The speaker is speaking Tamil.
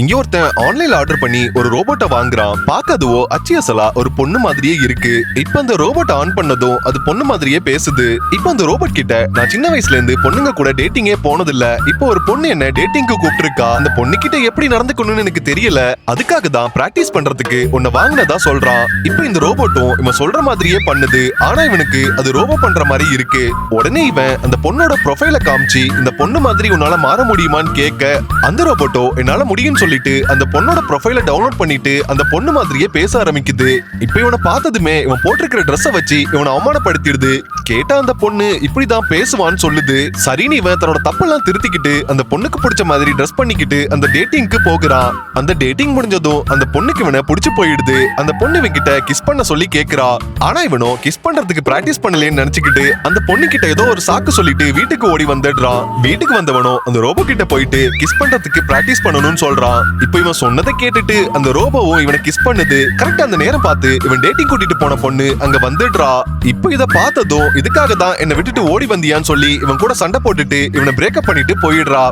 இங்க ஒருத்தன் ஆன்லைன்ல ஆர்டர் பண்ணி ஒரு ரோபோட்டை வாங்குறான். பார்க்க அதுவோ அச்சியசலா ஒரு பொண்ணு மாதிரியே இருக்கு. இப்ப அந்த ரோபோட் ஆன் பண்ணதும் அது பொண்ணு மாதிரியே பேசுது. இப்ப அந்த ரோபோட் கிட்ட நான் சின்ன வயசுல இருந்து பொண்ணுங்க கூட டேட்டிங்கே போனதில்ல. இப்போ ஒரு பொண்ணு என்ன டேட்டிங்க்கு கூப்பிட்டுருக்கா. அந்த பொண்ணு கிட்ட எப்படி நடந்துக்கணும்னு எனக்கு தெரியல. அதுக்காக தான் பிராக்டிஸ் பண்றதுக்கு உன்னை வாங்கினதா சொல்றான். இப்போ இந்த ரோபோட்டும் இவன் சொல்ற மாதிரியே பண்ணுது. ஆனா இவனுக்கு அது ரோபோ பண்ற மாதிரி இருக்கு. உடனே இவன் அந்த பொண்ணோட ப்ரொஃபைல காமிச்சு இந்த பொண்ணு மாதிரி உன்னால மாற முடியுமான்னு கேட்க அந்த ரோபோட்டோ என்னால முடியும்னு சொல்லிட்டு அந்த பொண்ணோட ப்ரொஃபைல டவுன்லோட் பண்ணிட்டு அந்த பொண்ணு மாதிரியே பேச ஆரம்பிக்குது. இப்ப இவனை பார்த்ததுமே இவன் போட்டிருக்கிற ட்ரெஸ்ஸை வச்சு இவனை அவமானப்படுத்திடுது. கேட்டா அந்த பொண்ணு இப்படிதான் பேசுவான்னு சொல்லுது. சரின்னு இவன் தன்னோட தப்பெல்லாம் திருத்திக்கிட்டு அந்த பொண்ணுக்கு பிடிச்ச மாதிரி ட்ரெஸ் பண்ணிக்கிட்டு அந்த டேட்டிங்க்கு போகிறான் அந்த டேட்டிங் முடிஞ்சதும் அந்த பொண்ணுக்கு இவனை பிடிச்சு போயிடுது. அந்த பொண்ணு இவன் கிட்ட கிஸ் பண்ண சொல்லி கேக்குறா. ஆனா இவனும் கிஸ் பண்றதுக்கு பிராக்டிஸ் பண்ணலேன்னு நினைச்சுக்கிட்டு அந்த பொண்ணு கிட்ட ஏதோ ஒரு சாக்கு சொல்லிட்டு வீட்டுக்கு ஓடி வந்துடுறான் வீட்டுக்கு வந்தவனும் அந்த ரோபோ கிட்ட போயிட்டு கிஸ் பண்றதுக்கு பிராக்டிஸ் பண்ணணும்னு சொல்றான் இப்போ இவன் சொன்னதை கேட்டுட்டு அந்த ரோபோவும் இவனை கிஸ் பண்ணுது. கரெக்டா அந்த நேரம் பார்த்து இவன் டேட்டிங் கூட்டிட்டு போன பொண்ணு அங்க வந்துடுறா. இப்போ இதை பார்த்ததும் இதுக்காக தான் என்னை விட்டுட்டு ஓடி வந்தியான்னு சொல்லி இவன் கூட சண்டை போட்டுட்டு இவனை பிரேக்கப் பண்ணிட்டு போயிடுறா.